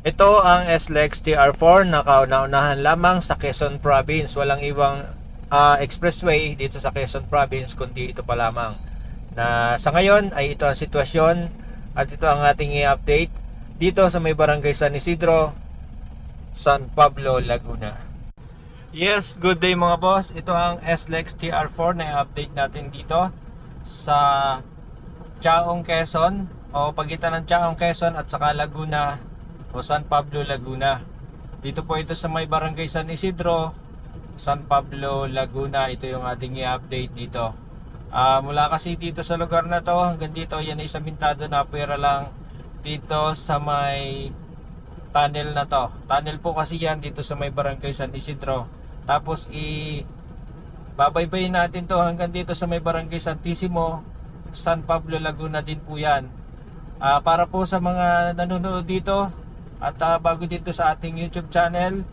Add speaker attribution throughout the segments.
Speaker 1: Ito ang SLEX TR4 na kauna-unahan lamang sa Quezon Province. Walang ibang ah, expressway dito sa Quezon Province kundi ito pa lamang. Na sa ngayon ay ito ang sitwasyon at ito ang ating i-update dito sa may barangay San Isidro, San Pablo, Laguna. Yes, good day mga boss. Ito ang SLEX TR4 na i-update natin dito sa Chaong Quezon o pagitan ng Chaong Quezon at saka Laguna o San Pablo, Laguna. Dito po ito sa may barangay San Isidro, San Pablo, Laguna. Ito yung ating i-update dito. Ah, mula kasi dito sa lugar na to hanggang dito yan ay sabintado na pera lang dito sa may tunnel na to. Tunnel po kasi yan dito sa may barangay San Isidro. Tapos i babaybayin natin to hanggang dito sa may barangay Santissimo, San Pablo, Laguna din po yan. Ah, para po sa mga nanonood dito at ah, bago dito sa ating YouTube channel,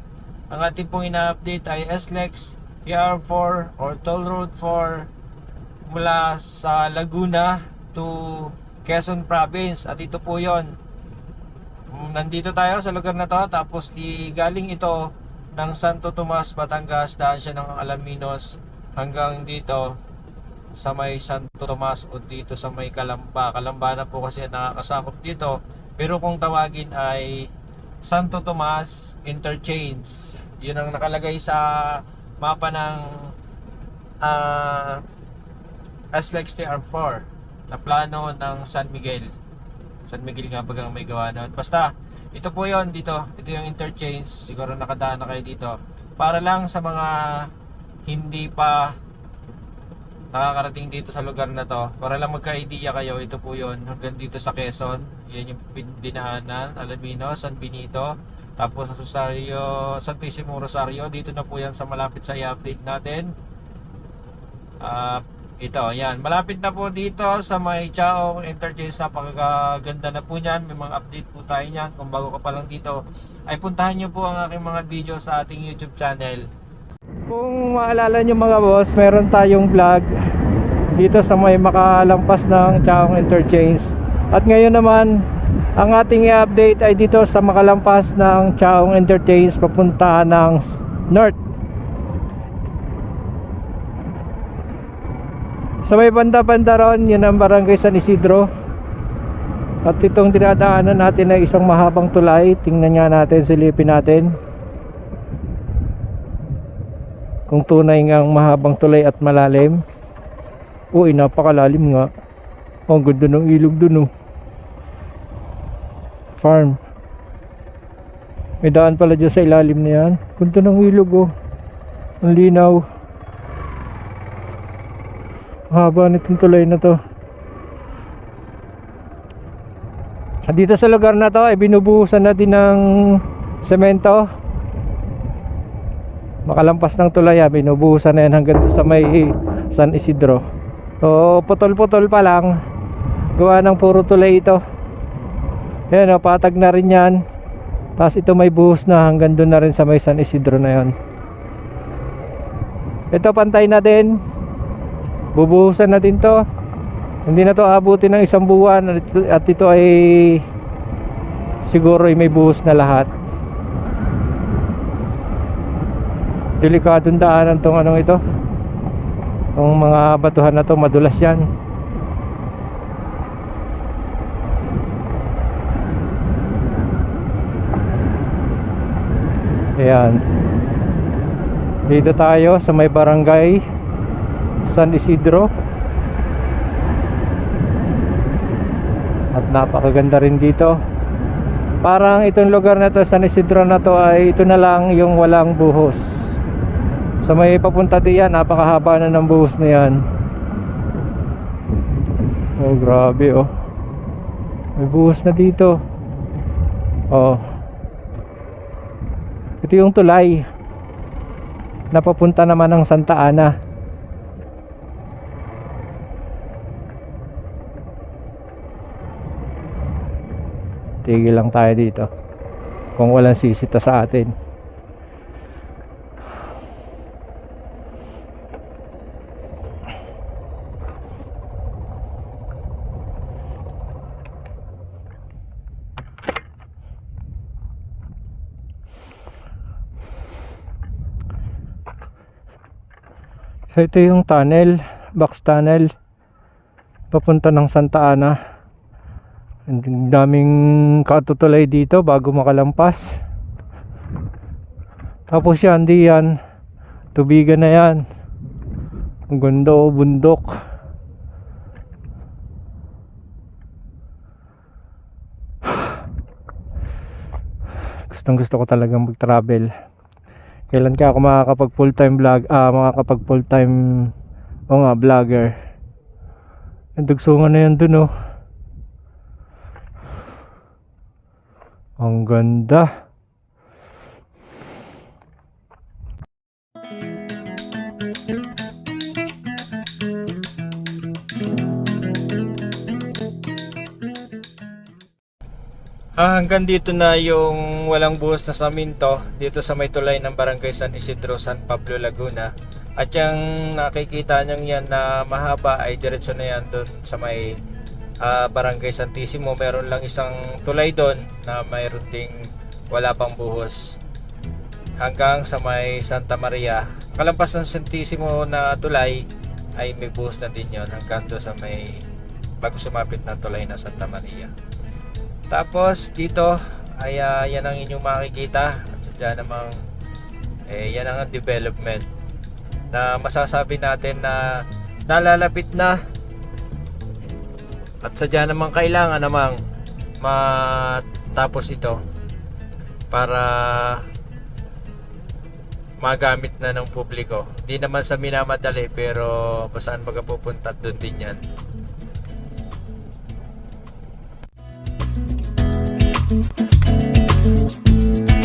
Speaker 1: ang ating pong ina-update ay SLEX TR4 or Toll Road 4 mula sa Laguna to Quezon Province. At ito po yon nandito tayo sa lugar na to tapos i galing ito ng Santo Tomas, Batangas daan siya ng Alaminos hanggang dito sa may Santo Tomas o dito sa may Kalamba. Kalamba na po kasi nakakasakop dito. Pero kung tawagin ay Santo Tomas Interchange yun ang nakalagay sa mapa ng ah SLEX TR4 na plano ng San Miguel San Miguel nga bagang may gawa nun. Basta, ito po yon dito. Ito yung interchange. Siguro nakadaan na kayo dito. Para lang sa mga hindi pa nakakarating dito sa lugar na to. Para lang magka-idea kayo, ito po yon Hanggang dito sa Quezon. Yan yung dinaanan. Alamino, San Benito. Tapos Rosario, Santissimo Rosario. Dito na po yan sa malapit sa i-update natin. Ah, ito, yan. Malapit na po dito sa may Chaong Interchange. Napakaganda na po niyan. May mga update po tayo niyan. Kung bago ka pa lang dito, ay puntahan nyo po ang aking mga video sa ating YouTube channel. Kung maalala nyo mga boss, meron tayong vlog dito sa may makalampas ng Chaong Interchange. At ngayon naman, ang ating i-update ay dito sa makalampas ng Chaong Interchange papunta ng North. Sa may banda-banda ron, yun ang barangay San Isidro. At itong dinadaanan natin ay isang mahabang tulay. Tingnan nga natin, silipin natin. Kung tunay nga ang mahabang tulay at malalim. Uy, napakalalim nga. Ang ganda ng ilog dun oh. Farm. May daan pala dyan sa ilalim na yan. Ganda ng ilog oh. Ang linaw. Haba nitong tulay na to. Dito sa lugar na to ay binubuhusan na din ng semento. Makalampas ng tulay ah, binubuhusan na yan hanggang sa may San Isidro. So putol-putol pa lang. Gawa ng puro tulay ito. Yan oh, patag na rin yan. Tapos ito may buhos na hanggang doon na rin sa may San Isidro na yon. Ito pantay na din bubuhusan na din to hindi na to abutin ng isang buwan at ito ay siguro ay may buhos na lahat delikadong daanan tong anong ito. Tong mga batuhan na to madulas yan. Ayan. Dito tayo sa may barangay San Isidro. At napakaganda rin dito. Parang itong lugar na to San Isidro na to ay ito na lang yung walang buhos sa may papunta diyan napakahaba na ng buhos na yan. Oh grabe oh. May buhos na dito. Oh. Ito yung tulay na papunta naman ng Santa Ana. Tigil lang tayo dito kung walang sisita sa atin
Speaker 2: So ito yung tunnel, box tunnel papunta ng Santa Ana. Ang daming katutulay dito bago makalampas. Tapos yan, di yan. Tubigan na yan. Ang ganda o bundok. Gustong gusto ko talagang mag-travel. Kailan ka ako makakapag full time vlog, ah makakapag full time o nga vlogger. Ang dugsungan na yan dun oh. Ang ganda.
Speaker 1: Ah, hanggang dito na yung walang buhos na saminto dito sa may tulay ng Barangay San Isidro, San Pablo, Laguna. At yung nakikita nyo yan na mahaba ay diretso na yan doon sa may ah, Barangay Santissimo. Meron lang isang tulay doon na mayroon ding wala pang buhos. Hanggang sa may Santa Maria. Kalampas ng Santissimo na tulay ay may buhos na din yon hanggang doon sa may bago sumapit na tulay na Santa Maria. Tapos dito ay ah, yan ang inyong makikita at sadya namang eh, yan ang development na masasabi natin na nalalapit na at sadya namang kailangan namang matapos ito para magamit na ng publiko. Hindi naman sa minamadali pero kung saan baga pupunta doon din yan. Thank you.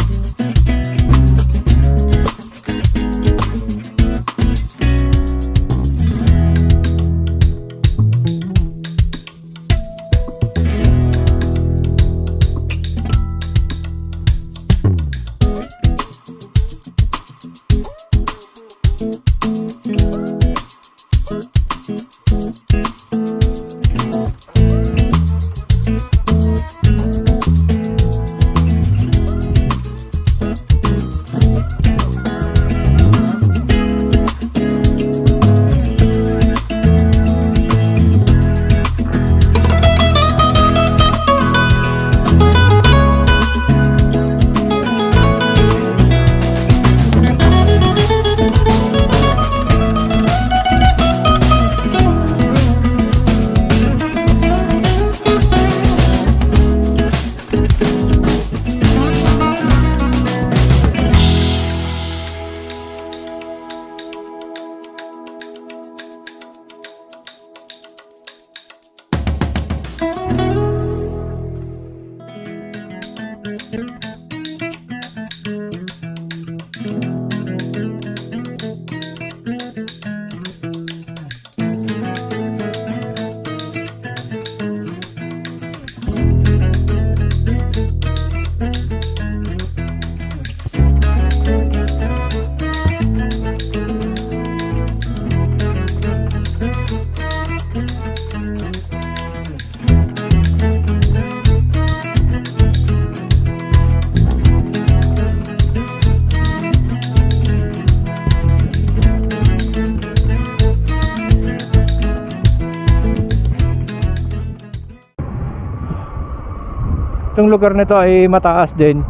Speaker 2: Itong lugar nito ay mataas din.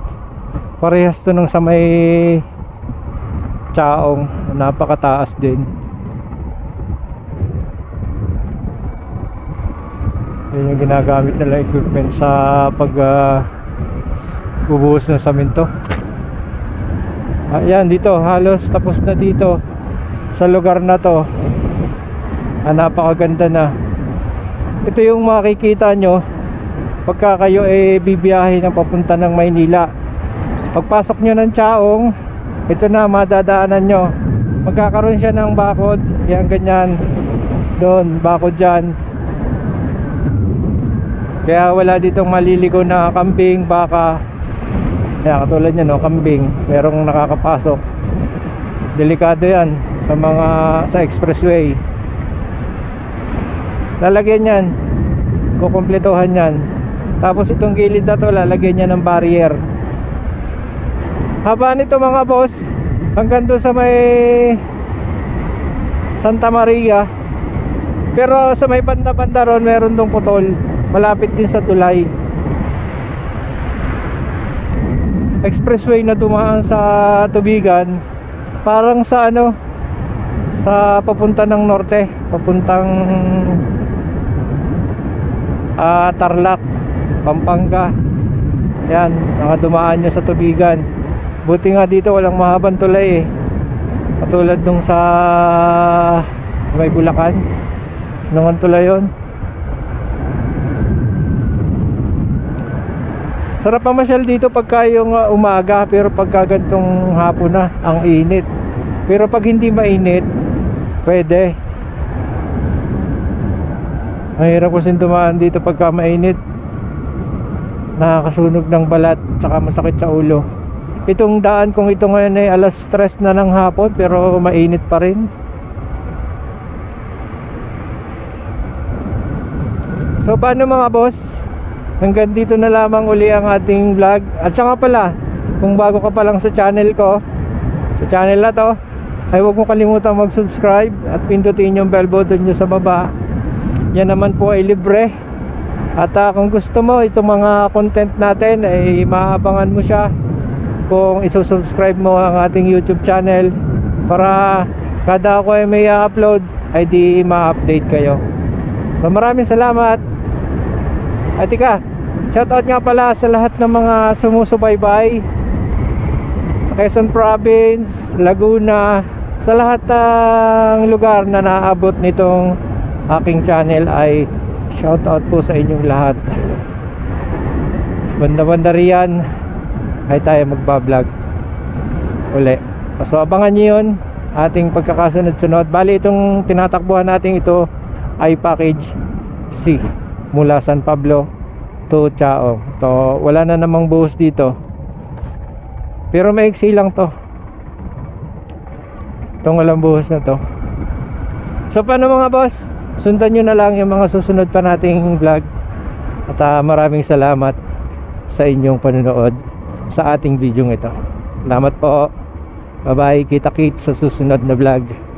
Speaker 2: Parehas to nung sa may Chaong, napakataas din. Yan yung ginagamit nila equipment sa pag ah, bubuhos ng saminto. Ayan dito, halos tapos na dito sa lugar na to. Ah, napakaganda na. Ito yung makikita nyo pagka kayo ay bibiyahe ng papunta ng Maynila pagpasok nyo ng Chaong ito na madadaanan nyo. Magkakaroon siya ng bakod yan ganyan. Doon bakod dyan. Kaya wala ditong maliligo na kambing baka yan katulad nyo no kambing merong nakakapasok. Delikado yan sa mga sa expressway. Lalagyan yan kukumpletuhan yan tapos itong gilid na to lalagyan niya ng barrier haba nito mga boss hanggang doon sa may Santa Maria. Pero sa may banda-banda ron, meron dong putol. Malapit din sa tulay. Expressway na dumaan sa Tubigan. Parang sa ano, sa papunta ng norte, papuntang ah, Tarlac, Pampanga. Yan, nakadumaan niya sa Tubigan. Buti nga dito walang mahabang tulay eh. Katulad nung sa may Bulacan. Nung tulay yun. Sarap mamasyal dito pagka yung uh, umaga pero pagka gantong hapon na ang init. Pero pag hindi mainit, pwede. Mahirap kasi dumaan dito pagka mainit. Nakakasunog ng balat tsaka masakit sa ulo. Itong daan kong ito ngayon ay alas 3 na ng hapon pero mainit pa rin. So paano mga boss? Hanggang dito na lamang uli ang ating vlog. At saka pala, kung bago ka pa lang sa channel ko, sa channel na to, ay huwag mo kalimutan mag-subscribe at pindutin yung bell button nyo sa baba. Yan naman po ay libre. At ah, kung gusto mo itong mga content natin ay maabangan mo siya kung isusubscribe mo ang ating YouTube channel para kada ako ay may upload ay di ma-update kayo. So maraming salamat. At ika, shoutout nga pala sa lahat ng mga sumusubaybay sa Quezon Province, Laguna, sa lahat ng lugar na naabot nitong aking channel ay shoutout po sa inyong lahat. Banda-banda riyan ay tayo magbablog uli. So abangan nyo yun ating pagkakasunod-sunod. Bali itong tinatakbuhan natin ito ay package C mula San Pablo to Chao. To wala na namang buhos dito. Pero maiksi lang to. Itong walang buhos na to. So paano mga boss? Sundan nyo na lang yung mga susunod pa nating vlog. At ah, maraming salamat sa inyong panonood sa ating video ito. Salamat po. Bye bye. Kita kits sa susunod na vlog.